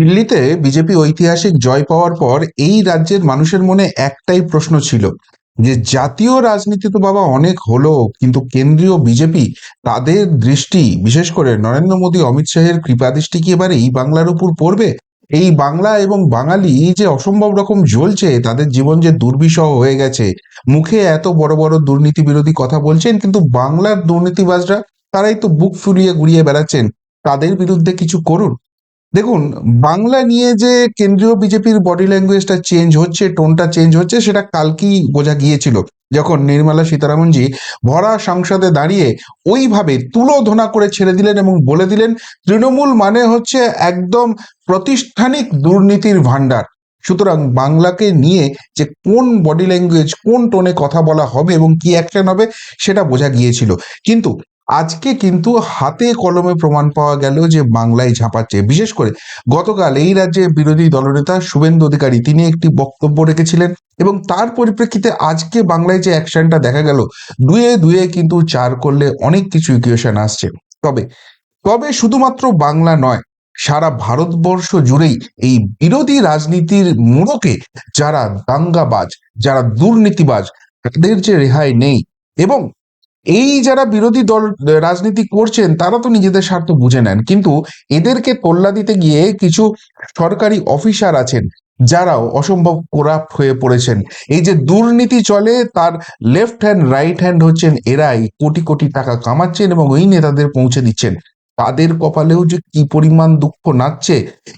দিল্লিতে বিজেপি ঐতিহাসিক জয় পাওয়ার পর এই রাজ্যের মানুষের মনে একটাই প্রশ্ন ছিল যে জাতীয় রাজনীতি তো বাবা অনেক হলো, কিন্তু কেন্দ্রীয় বিজেপি তাদের দৃষ্টি, বিশেষ করে নরেন্দ্র মোদী, অমিত শাহের কৃপাদৃষ্টি কি এবার এই বাংলার উপর পড়বে? এই বাংলা এবং বাঙালি যে অসম্ভব রকম জ্বলছে, তাদের জীবন যে দুর্বিষহ হয়ে গেছে। মুখে এত বড় বড় দুর্নীতি বিরোধী কথা বলছেন, কিন্তু বাংলার দুর্নীতিবাজরা তারাই তো বুক ফুলিয়ে গুড়িয়ে বেড়াচ্ছেন। তাদের বিরুদ্ধে কিছু করুন। দেখুন, বাংলা নিয়ে যে কেন্দ্রীয় বিজেপির বডি ল্যাঙ্গুয়েজটা চেঞ্জ হচ্ছে টোনটা চেঞ্জ হচ্ছে, সেটা কালকেই বোঝা গিয়েছিল। যখন নির্মলা সীতারামনজি ভরা সংসদে দাঁড়িয়ে ওইভাবে তুলোধনা করে ছেড়ে দিলেন এবং বলে দিলেন, তৃণমূল মানে হচ্ছে একদম প্রতিষ্ঠানিক দুর্নীতির ভাণ্ডার। সুতরাং বাংলাকে নিয়ে যে কোন বডি ল্যাঙ্গুয়েজ কোন টোনে কথা বলা হবে এবং কি অ্যাকশন হবে, সেটা বোঝা গিয়েছিল। কিন্তু আজকে কিন্তু হাতে কলমে প্রমাণ পাওয়া গেল যে বাংলায় ঝাঁপাচ্ছে বিশেষ করে গতকাল এই রাজ্যে বিরোধী দলনেতা শুভেন্দু অধিকারী, তিনি একটি বক্তব্য রেখেছিলেন এবং তার পরিপ্রেক্ষিতে আজকে বাংলায় যে অ্যাকশনটা দেখা গেল, দুয়ে দুয়ে কিন্তু চার করলে অনেক কিছু ইকুয়েশন আসছে। তবে তবে শুধুমাত্র বাংলা নয়, সারা ভারতবর্ষ জুড়েই এই বিরোধী রাজনীতির মোড়কে যারা দাঙ্গাবাজ, যারা দুর্নীতিবাজ, তাদের যে রেহাই নেই এবং এই যারা বিরোধী দল রাজনীতি করছেন, তারা তো নিজেদের স্বার্থ বুঝে নেন। কিন্তু এদেরকে তোল্লা দিতে গিয়ে কিছু সরকারি অফিসার আছেন, যারাও অসম্ভব কোরাপ্ট হয়ে পড়েছেন। এই যে দুর্নীতি চলে, তার লেফট হ্যান্ড রাইট হ্যান্ড হচ্ছেন এরাই, কোটি কোটি টাকা কামাচ্ছেন এবং ওই নেতাদের পৌঁছে দিচ্ছেন। তাদের কপালেও যে কি পরিমাণ দুঃখ নাচছে,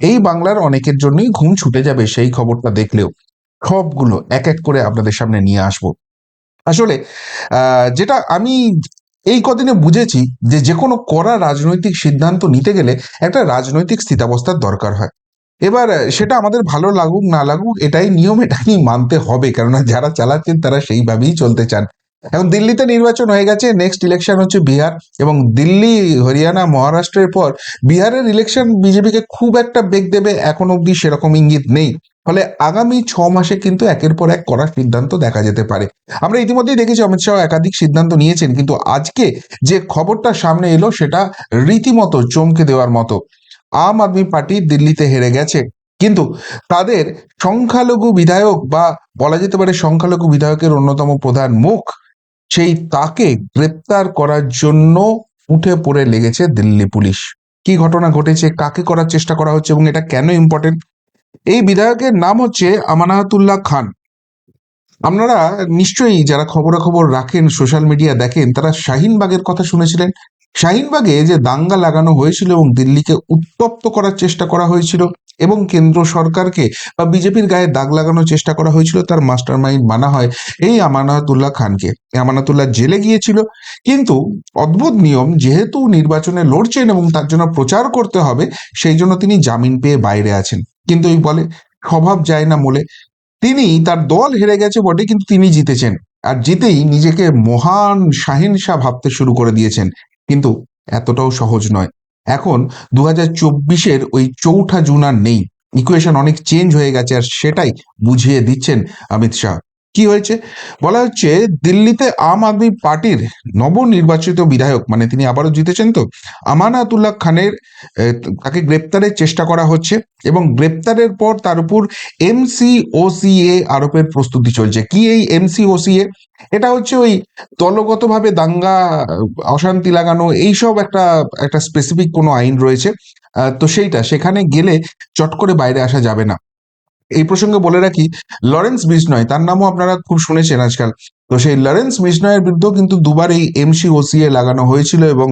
এই বাংলার অনেকের জন্যই ঘুম ছুটে যাবে সেই খবরটা দেখলেও। সবগুলো এক এক করে আপনাদের সামনে নিয়ে আসব। আসলে যেটা আমি এই কদিনে বুঝেছি যে যে কোনো কড়া রাজনৈতিক সিদ্ধান্ত নিতে গেলে একটা রাজনৈতিক স্থিতাবস্থার দরকার হয়। এবার সেটা আমাদের ভালো লাগুক, না লাগুক, এটাই নিয়ম, এটাই মানতে হবে। কেননা, যারা চালাচ্ছেন, তারা সেইভাবেই চলতে চান। এখন দিল্লিতে নির্বাচন হয়ে গেছে নেক্সট ইলেকশন হচ্ছে বিহার। এবং দিল্লি, হরিয়ানা, মহারাষ্ট্রের পর বিহারের ইলেকশন বিজেপিকে খুব একটা বেগ দেবে, এখন অবধি সেরকম ইঙ্গিত নেই। ফলে আগামী ছ মাসে কিন্তু একের পর এক করার সিদ্ধান্ত দেখা যেতে পারে। আমরা ইতিমধ্যেই দেখেছি অমিত শাহ একাধিক সিদ্ধান্ত নিয়েছেন, কিন্তু আজকে যে খবরটা সামনে এলো সেটা রীতিমতো চমকে দেওয়ার মতো। আম আদমি পার্টি দিল্লিতে হেরে গেছে, কিন্তু তাদের সংখ্যালঘু বিধায়ক বা বলা যেতে পারে সংখ্যালঘু বিধায়কের অন্যতম প্রধান মুখ, সেই তাকে গ্রেপ্তার করার জন্য উঠে পড়ে লেগেছে দিল্লি পুলিশ। কি ঘটনা ঘটেছে, কাকে করার চেষ্টা করা হচ্ছে এবং এটা কেন ইম্পর্টেন্ট এই বিধায়কের নাম হচ্ছে আমানাতুল্লাহ খান। আপনারা নিশ্চয়ই যারা খবরাখবর রাখেন, সোশ্যাল মিডিয়া দেখেন, তারা শাহিনবাগের কথা শুনেছিলেন। শাহিনবাগে যে দাঙ্গা লাগানো হয়েছিল এবং দিল্লিকে উত্তপ্ত করার চেষ্টা করা হয়েছিল এবং কেন্দ্র সরকারকে বা বিজেপির গায়ে দাগ লাগানোর চেষ্টা করা হয়েছিল, তার মাস্টার মাইন্ড মানা হয় এই আমানাতুল্লাহ খানকে। আমানাতুল্লাহ জেলে গিয়েছিল, কিন্তু অদ্ভুত নিয়ম, যেহেতু নির্বাচনে লড়ছেন এবং তার জন্য প্রচার করতে হবে, সেই জন্য তিনি জামিন পেয়ে বাইরে আছেন। কিন্তু ওই বলে স্বভাব যায় না মোলে। তিনি তার দল হেরে গেছে বটে কিন্তু তিনি জিতেছেন। আর জিতেই নিজেকে মহান শাহিনশাহ ভাবতে শুরু করে দিয়েছেন। কিন্তু এতটাও সহজ নয়। এখন দু হাজার চব্বিশের ওই চৌঠা জুন আর নেই। ইকুয়েশন অনেক চেঞ্জ হয়ে গেছে আর সেটাই বুঝিয়ে দিচ্ছেন অমিত শাহ। কি হয়েছে? বলা হচ্ছে দিল্লিতে আম আদমি পার্টির নবনির্বাচিত বিধায়ক মানে তিনি আবারও জিতেছেন তো, আমানাতুল্লাহ খানের তাকে গ্রেপ্তারের চেষ্টা করা হচ্ছে এবং গ্রেপ্তারের পর তার উপর এমসিওসিএ আরোপের প্রস্তুতি চলছে। কি এই এমসিওসিএ এটা হচ্ছে ওই দলগতভাবে দাঙ্গা, অশান্তি লাগানো, এইসব একটা একটা স্পেসিফিক কোনো আইন রয়েছে। তো সেইটা, সেখানে গেলে চট করে বাইরে আসা যাবে না। এই প্রসঙ্গে বলে রাখি, লরেন্স বিষ্ণয় তার নামও আপনারা খুব শুনেছেন আজকাল। তো সেই লরেন্স বিষ্ণয়ের বিরুদ্ধেও কিন্তু দুবার এই এমসিওসিএ লাগানো হয়েছিল এবং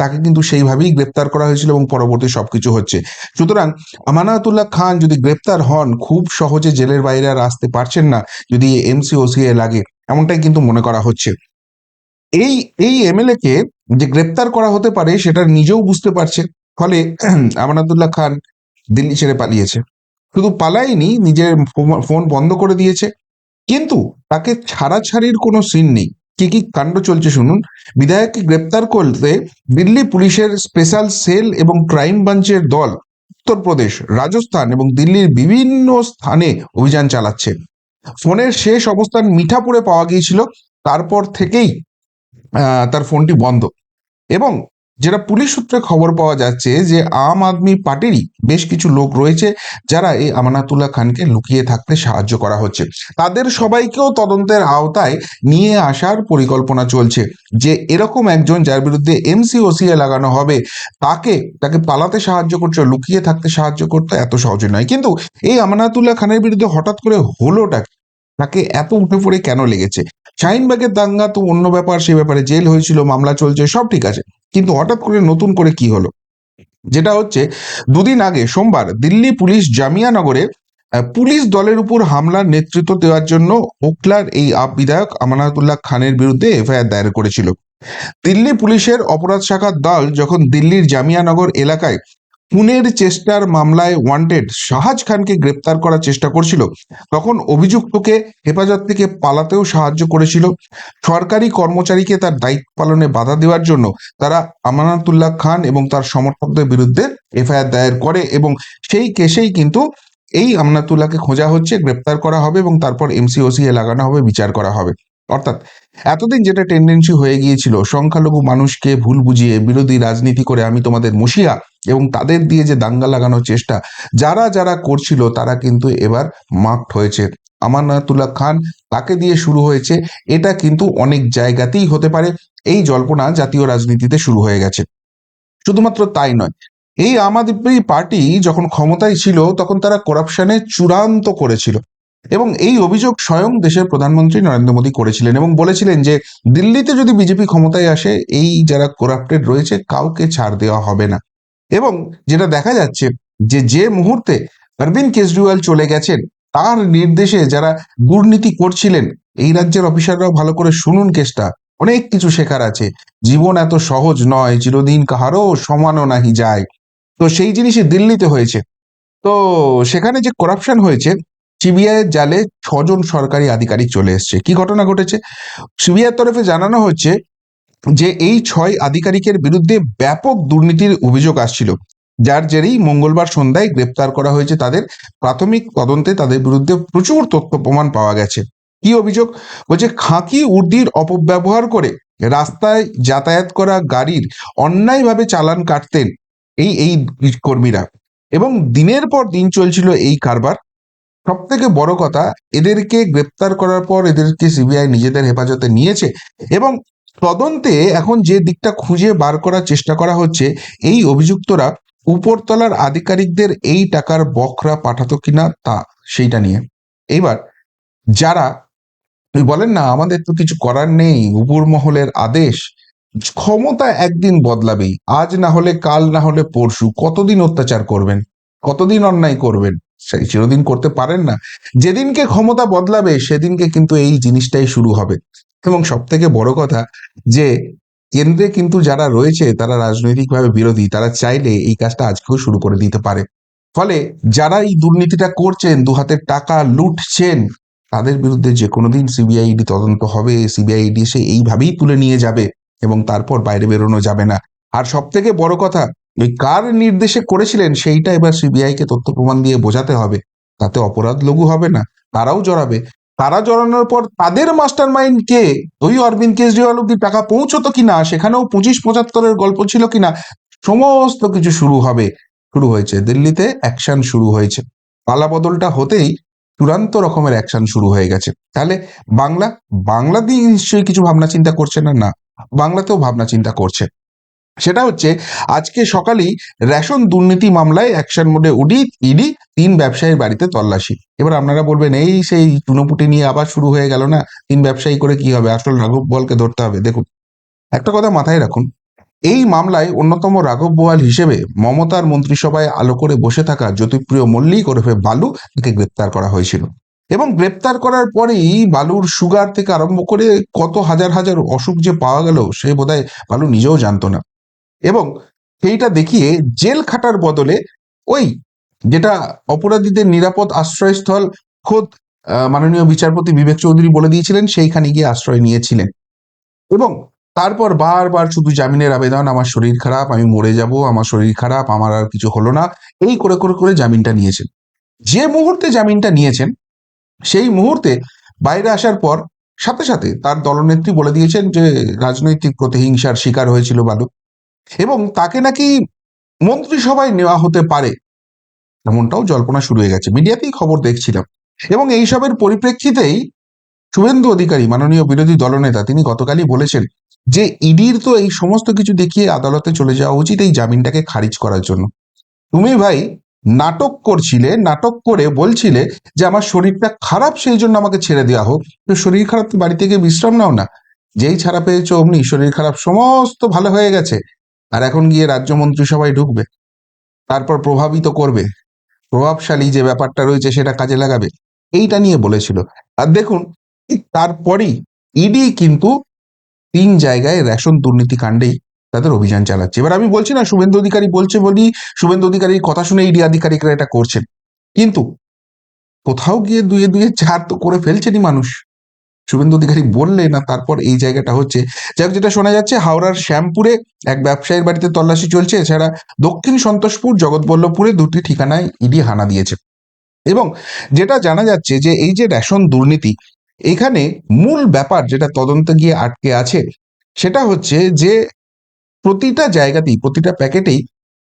তাকে কিন্তু সেইভাবেই গ্রেপ্তার করা হয়েছিল এবং পরবর্তী সবকিছু হচ্ছে। সুতরাং আমানাতুল্লাহ খান যদি গ্রেপ্তার হন, খুব সহজে জেলের বাইরে আর আসতে পারছেন না যদি এমসিওসিএ লাগে, এমনটাই কিন্তু মনে করা হচ্ছে। এই এই এমএলএ কে যে গ্রেপ্তার করা হতে পারে, সেটা নিজেও বুঝতে পারছে। ফলে আমানাতুল্লাহ খান দিল্লি ছেড়ে পালিয়েছে। শুধু পালায়নি, নিজের ফোন বন্ধ করে দিয়েছে। কিন্তু তাকে ছাড়াছাড়ির কোনো সিন নেই। কি কি কাণ্ড চলছে শুনুন। বিধায়ককে গ্রেপ্তার করতে দিল্লি পুলিশের স্পেশাল সেল এবং ক্রাইম ব্রাঞ্চের দল উত্তরপ্রদেশ, রাজস্থান এবং দিল্লির বিভিন্ন স্থানে অভিযান চালাচ্ছে। ফোনের শেষ অবস্থান মিঠাপুরে পাওয়া গিয়েছিল। তারপর থেকেই তার ফোনটি বন্ধ। এবং যেটা পুলিশ সূত্রে খবর পাওয়া যাচ্ছে যে আম আদমি পার্টিরই বেশ কিছু লোক রয়েছে যারা এই আমানাতুল্লাহ খানকে লুকিয়ে থাকতে সাহায্য করা হচ্ছে। তাদের সবাইকেও তদন্তের আওতায় নিয়ে আসার পরিকল্পনা চলছে যে এরকম একজন যার বিরুদ্ধে এমসিওসিএ লাগানো হবে, তাকে তাকে পালাতে সাহায্য করছে, লুকিয়ে থাকতে সাহায্য করতে এত সহজে নয়। কিন্তু এই আমানাতুল্লাহ খানের বিরুদ্ধে হঠাৎ করে হলোটা? তাকে এত উঠে পড়ে কেন লেগেছে? শাহিনবাগের দাঙ্গা তো অন্য ব্যাপার, সে ব্যাপারে জেল হয়েছিল, মামলা চলছে, সব ঠিক আছে। কিন্তু হঠাৎ করে নতুন করে কি হলো? যেটা হচ্ছে, দুদিন আগে সোমবার দিল্লি পুলিশ জামিয়ানগরে নগরে পুলিশ দলের উপর হামলার নেতৃত্ব দেওয়ার জন্য ওকলার এই আপ বিধায়ক আমানাতুল্লাহ খানের বিরুদ্ধে এফআইআর দায়ের করেছিল। দিল্লি পুলিশের অপরাধ শাখার দল যখন দিল্লির জামিয়ানগর এলাকায় খুনের চেষ্টার মামলায় ওয়ান্টেড শাহাজ খানকে গ্রেপ্তার করার চেষ্টা করছিল। তখন অভিযুক্তকে হেফাজত থেকে পালাতেও সাহায্য করেছিল। সরকারি কর্মচারীকে তার দায়িত্ব পালনে বাধা দেওয়ার জন্য তারা আমানাতুল্লাহ খান এবং তার সমর্থকদের বিরুদ্ধে এফআইআর দায়ের করে এবং সেই কেসেই কিন্তু এই আমনাতুল্লাহকে খোঁজা হচ্ছে, গ্রেপ্তার করা হবে এবং তারপর এমসিওসি এ লাগানো হবে, বিচার করা হবে। অর্থাৎ এতদিন যেটা টেন্ডেন্সি হয়ে গিয়েছিল, সংখ্যালঘু মানুষকে ভুল বুঝিয়ে বিরোধী রাজনীতি করে আমি তোমাদের মুশিয়া এবং তাদের দিয়ে যে দাঙ্গা লাগানোর চেষ্টা, যারা যারা করছিল তারা কিন্তু এবার মার্কড হয়েছে। আমানাতুল্লাহ খান তাকে দিয়ে শুরু হয়েছে, এটা কিন্তু অনেক জায়গাতেই হতে পারে, এই জল্পনা জাতীয় রাজনীতিতে শুরু হয়ে গেছে। শুধুমাত্র তাই নয়, এই আম আদমি পার্টি যখন ক্ষমতায় ছিল তখন তারা করাপশনে চূড়ান্ত করেছিল। এবং এই অভিযোগ স্বয়ং দেশের প্রধানমন্ত্রী নরেন্দ্র মোদী করেছিলেন এবং বলেছিলেন যে দিল্লিতে যদি বিজেপি ক্ষমতায় আসে, এই যারা করাপ্টেড রয়েছে কাউকে ছাড় দেওয়া হবে না। এবং যেটা দেখা যাচ্ছে যে যে মুহূর্তে অরবিন্দ কেজরিওয়াল চলে গেছেন, তার নির্দেশে যারা দুর্নীতি করছিলেন, এই রাজ্যের অফিসাররাও ভালো করে শুনুন কেসটা। অনেক কিছু শেখার আছে। জীবন এত সহজ নয়, চিরদিন কাহারও সমানও নাহি যায়। তো সেই জিনিসই দিল্লিতে হয়েছে। তো সেখানে যে করাপশন হয়েছে সিবিআই এর জালে ছজন সরকারি আধিকারিক চলে এসছে। কি ঘটনা ঘটেছে? সিবিআই তরফে জানানো হচ্ছে যে এই ছয় আধিকারিকের বিরুদ্ধে ব্যাপক দুর্নীতির অভিযোগ আসছিল। যার জেরেই মঙ্গলবার সন্ধ্যায় গ্রেপ্তার করা হয়েছে তাদের। প্রাথমিক তদন্তে তাদের বিরুদ্ধে প্রচুর তথ্য প্রমাণ পাওয়া গেছে। কি অভিযোগ? বলছে, খাঁকি উর্দির অপব্যবহার করে রাস্তায় যাতায়াত করা গাড়ির অন্যায়ভাবে চালান কাটতেন এই এই কর্মীরা। এবং দিনের পর দিন চলছিল এই কারবার। সব থেকে বড় কথা, এদেরকে গ্রেপ্তার করার পর এদেরকে সিবিআই নিজেদের হেফাজতে নিয়েছে এবং তদন্তে এখন যে দিকটা খুঁজে বার করার চেষ্টা করা হচ্ছে, এই অভিযুক্তরা উপরতলার আধিকারিকদের এই টাকার বকরা পাঠাতো কিনা তা সেইটা নিয়ে। এইবার, যারা বলেন না, আমাদের তো কিছু করার নেই, উপর মহলের আদেশ, ক্ষমতা একদিন বদলাবেই, আজ না হলে কাল না হলে পরশু, কতদিন অত্যাচার করবেন? কতদিন অন্যায় করবেন? সেই চিরদিন করতে পারেন না। যেদিনকে ক্ষমতা বদলাবে, সেদিনকে কিন্তু এই জিনিসটাই শুরু হবে। এবং সব থেকে বড় কথা যে, কেন্দ্রে কিন্তু যারা রয়েছে, তারা রাজনৈতিকভাবে বিরোধী। তারা চাইলে এই কাজটা আজকেও শুরু করে দিতে পারে। ফলে যারা এই দুর্নীতিটা করছেন দু হাতের টাকা লুটছেন, তাদের বিরুদ্ধে যে কোনো দিন সিবিআইডি তদন্ত হবে। সিবিআইডি সে এইভাবেই তুলে নিয়ে যাবে এবং তারপর বাইরে বেরোনো যাবে না। আর সব থেকে বড় কথা ওই কার নির্দেশে করেছিলেন সেইটা এবার সিবিআই কে তথ্য প্রমাণ দিয়ে বোঝাতে হবে। তাতে অপরাধ লঘু হবে না, তারাও জড়াবে। তারা জড়ানোর পর তাদের মাস্টার মাইন্ড কে, ওই অরবিন্দ কেজরিওয়াল অব্দি টাকা পৌঁছতো কিনা, সেখানেও পঁচিশ পঁচাত্তরের গল্প ছিল কিনা, সমস্ত কিছু শুরু হবে, শুরু হয়েছে। দিল্লিতে অ্যাকশন শুরু হয়েছে। পালা বদলটা হতেই চূড়ান্ত রকমের অ্যাকশন শুরু হয়ে গেছে। তাহলে বাংলা বাংলা দিয়ে নিশ্চয়ই কিছু ভাবনা চিন্তা করছে না? না, বাংলাতেও ভাবনা চিন্তা করছে। সেটা হচ্ছে, আজকে সকালেই রেশন দুর্নীতি মামলায় অ্যাকশন মোডে উডি, ইডি তিন ব্যবসায়ীর বাড়িতে তল্লাশি। এবার আপনারা বলবেন, এই সেই চুনোপুটি নিয়ে আবার শুরু হয়ে গেল না? তিন ব্যবসায়ী করে কি হবে? আসল রাঘব বলকে ধরতে হবে? দেখুন, একটা কথা মাথায় রাখুন, এই মামলায় অন্যতম রাঘব বোয়াল হিসেবে মমতার মন্ত্রিসভায় আলো করে বসে থাকা জ্যোতিপ্রিয় মল্লিক ওরফে বালু তাকে গ্রেপ্তার করা হয়েছিল। এবং গ্রেপ্তার করার পরেই বালুর সুগার থেকে আরম্ভ করে কত হাজার হাজার অসুখ যে পাওয়া গেল, সে বোধহয় বালু নিজেও জানতো না। এবং সেইটা দেখিয়ে জেল খাটার বদলে ওই যেটা অপরাধীদের নিরাপদ আশ্রয়স্থল, খোদ মাননীয় বিচারপতি বিবেক চৌধুরী বলে দিয়েছিলেন, সেইখানে গিয়ে আশ্রয় নিয়েছিলেন। এবং তারপর বারবার শুধু জামিনের আবেদন, আমার শরীর খারাপ, আমি মরে যাব, আমার শরীর খারাপ, আমার আর কিছু হলো না, এই করে করে করে জামিনটা নিয়েছেন। যে মুহূর্তে জামিনটা নিয়েছেন, সেই মুহূর্তে বাইরে আসার পর সাথে সাথে তার দলনেত্রী বলে দিয়েছেন যে, রাজনৈতিক প্রতিহিংসার শিকার হয়েছিল বালু এবং তাকে নাকি মন্ত্রিসভায় নেওয়া হতে পারে। এমনটাও জল্পনা শুরু হয়ে গেছে। মিডিয়াতেই খবর দেখছিলাম। এবং এইসবের পরিপ্রেক্ষিতেই শুভেন্দু অধিকারী, মাননীয় বিরোধী দলনেতা, তিনি গতকালই বলেছেন যে ইডির তো এই সমস্ত কিছু দেখিয়ে আদালতে চলে যাওয়া উচিত এই জামিনটাকে খারিজ করার জন্য। তুমি ভাই, নাটক করছিলে, নাটক করে বলছিলে যে আমার শরীরটা খারাপ, সেই জন্য আমাকে ছেড়ে দেওয়া হোক। তো শরীর খারাপ বাড়ি থেকে বিশ্রাম নাও না। যেই ছাড়া পেয়েছ অমনি, শরীর খারাপ, সমস্ত ভালো হয়ে গেছে। আর এখন গিয়ে রাজ্য মন্ত্রিসভায় ঢুকবে। তারপর প্রভাবিত করবে। প্রভাবশালী যে ব্যাপারটা রয়েছে সেটা কাজে লাগাবে। এইটা নিয়ে বলেছিল। আর দেখুন তারপরেই ইডি কিন্তু তিন জায়গায় রেশন দুর্নীতি কাণ্ডেই তাদের অভিযান চালাচ্ছে। এবার আমি বলছি না শুভেন্দু অধিকারী বলছে বলি, শুভেন্দু অধিকারীর কথা শুনে ইডি আধিকারিকরা এটা করছেন। কিন্তু কোথাও গিয়ে দুয়ে দুয়ে চার তো করে ফেলছেনি মানুষ। শুভেন্দু অধিকারী বললে, না, তারপর এই জায়গাটা হচ্ছে। যাক, যেটা শোনা যাচ্ছে, হাওড়ার শ্যামপুরে এক ব্যবসায়ীর বাড়িতে তল্লাশি চলছে। এছাড়া দক্ষিণ সন্তোষপুর, জগৎবল্লভপুরে দুটি ঠিকানায় ইডি হানা দিয়েছে। এবং যেটা জানা যাচ্ছে যে, এই যে রেশন দুর্নীতি, এখানে মূল ব্যাপার যেটা তদন্তে গিয়ে আটকে আছে, সেটা হচ্ছে যে, প্রতিটা জায়গাতেই, প্রতিটা প্যাকেটেই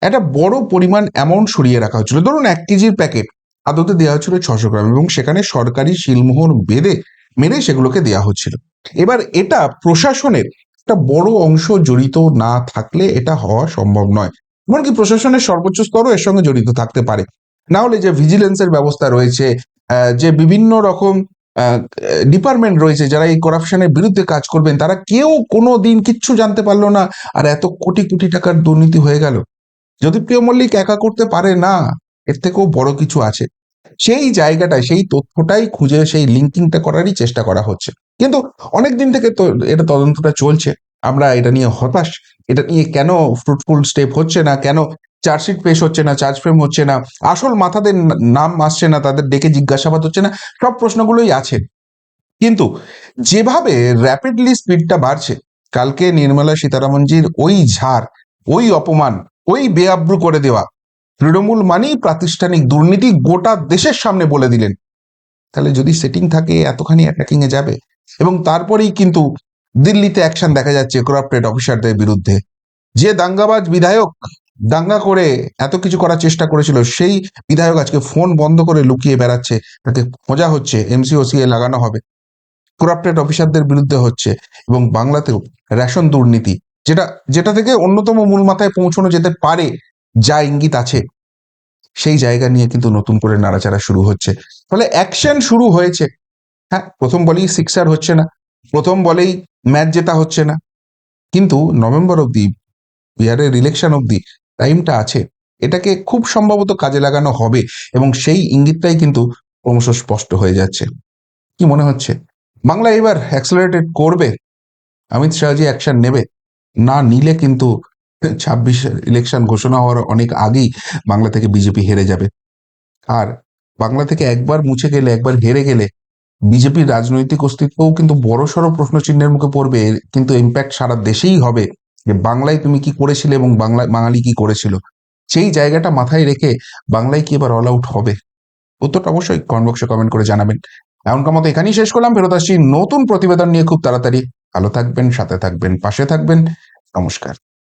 একটা বড় পরিমাণ অ্যামাউন্ট সরিয়ে রাখা হচ্ছিল। ধরুন, এক কেজির প্যাকেট আদতে দেওয়া হচ্ছিল ছশো গ্রাম এবং সেখানে সরকারি শিলমোহর বেঁধে মেরে সেগুলোকে দেওয়া হচ্ছিল। এবার এটা প্রশাসনের একটা বড় অংশ জড়িত না থাকলে এটা হওয়া সম্ভব নয়। এমনকি প্রশাসনের সর্বোচ্চ স্তরও এর সঙ্গে জড়িত থাকতে পারে। না হলে যে ভিজিলেন্সের ব্যবস্থা রয়েছে যে বিভিন্ন রকম ডিপার্টমেন্ট রয়েছে যারা এই করাপশনের বিরুদ্ধে কাজ করবেন, তারা কেউ কোনো দিন কিচ্ছু জানতে পারল না, আর এত কোটি কোটি টাকার দুর্নীতি হয়ে গেল। যদি প্রিয় মল্লিক একা করতে পারে না, এর থেকেও বড় কিছু আছে। সেই জায়গাটায়, সেই তথ্যটাই খুঁজে, সেই লিঙ্কিংটা করারই চেষ্টা করা হচ্ছে। কিন্তু অনেক দিন থেকে তো এটা তদন্তটা চলছে। আমরা এটা নিয়ে হতাশ। এটা নিয়ে কেন ফ্রুটফুল স্টেপ হচ্ছে না? কেন চার্জশিট পেশ হচ্ছে না? চার্জ ফ্রেম হচ্ছে না? আসল মাথাদের নাম আসছে না? তাদের ডেকে জিজ্ঞাসাবাদ হচ্ছে না? সব প্রশ্নগুলোই আছে। কিন্তু যেভাবে র্যাপিডলি স্পিডটা বাড়ছে, কালকে নির্মলা সীতারামনজির ওই ঝাড়, ওই অপমান, ওই বেআব্রু করে দেওয়া তৃণমূল মানেই প্রাতিষ্ঠানিক দুর্নীতি গোটা দেশের সামনে বলে দিলেন। তাহলে যদি সেটিং থাকে, এতখানি অ্যাটাকিং এ যাবে। এবং তারপরেই কিন্তু দিল্লিতে অ্যাকশন দেখা যাচ্ছে করাপ্টেড অফিসারদের বিরুদ্ধে। যে দাঙ্গাবাজ বিধায়ক দাঙ্গা করে এত কিছু করার চেষ্টা করেছিল, সেই বিধায়ক আজকে ফোন বন্ধ করে লুকিয়ে বেড়াচ্ছে। তাকে খোঁজা হচ্ছে এমসিওসিএ লাগানো হবে। করাপ্টেড অফিসারদের বিরুদ্ধে হচ্ছে এবং বাংলাতেও রেশন দুর্নীতি, যেটা যেটা থেকে অন্যতম মূল মাথায় পৌঁছানো যেতে পারে যা ইঙ্গিত আছে, সেই জায়গা নিয়ে কিন্তু নতুন করে নাড়াচাড়া শুরু হচ্ছে। ফলে অ্যাকশন শুরু হয়েছে। হ্যাঁ প্রথম বলেই সিক্সার হচ্ছে না, প্রথম বলেই ম্যাচ জেতা হচ্ছে না। কিন্তু নভেম্বর অবধি, বিহারের ইলেকশন অবধি টাইমটা আছে। এটাকে খুব সম্ভবত কাজে লাগানো হবে এবং সেই ইঙ্গিতটাই কিন্তু ক্রমশ স্পষ্ট হয়ে যাচ্ছে। কি মনে হচ্ছে? বাংলা এবার অ্যাক্সেলারেটেড করবে। অমিত শাহজি অ্যাকশন নেবে। না নিলে কিন্তু ছাব্বিশ ইলেকশন ঘোষণা হওয়ার অনেক আগেই বাংলা থেকে বিজেপি হেরে যাবে। আর বাংলা থেকে একবার মুছে গেলে, একবার হেরে গেলে বিজেপির রাজনৈতিক অস্তিত্বও কিন্তু বড়সড় প্রশ্ন চিহ্নের মুখে পড়বে। কিন্তু ইম্প্যাক্ট সারা দেশেই হবে। যে বাংলায় তুমি কি করেছিলে এবং বাংলায় বাঙালি কি করেছিল? সেই জায়গাটা মাথায় রেখে বাংলায় কি এবার অল আউট হবে? উত্তরটা অবশ্যই কমেন্ট বক্সে কমেন্ট করে জানাবেন। এমনকার মতো এখানেই শেষ করলাম। ফেরত আসছি নতুন প্রতিবেদন নিয়ে খুব তাড়াতাড়ি। ভালো থাকবেন, সাথে থাকবেন, পাশে থাকবেন। নমস্কার।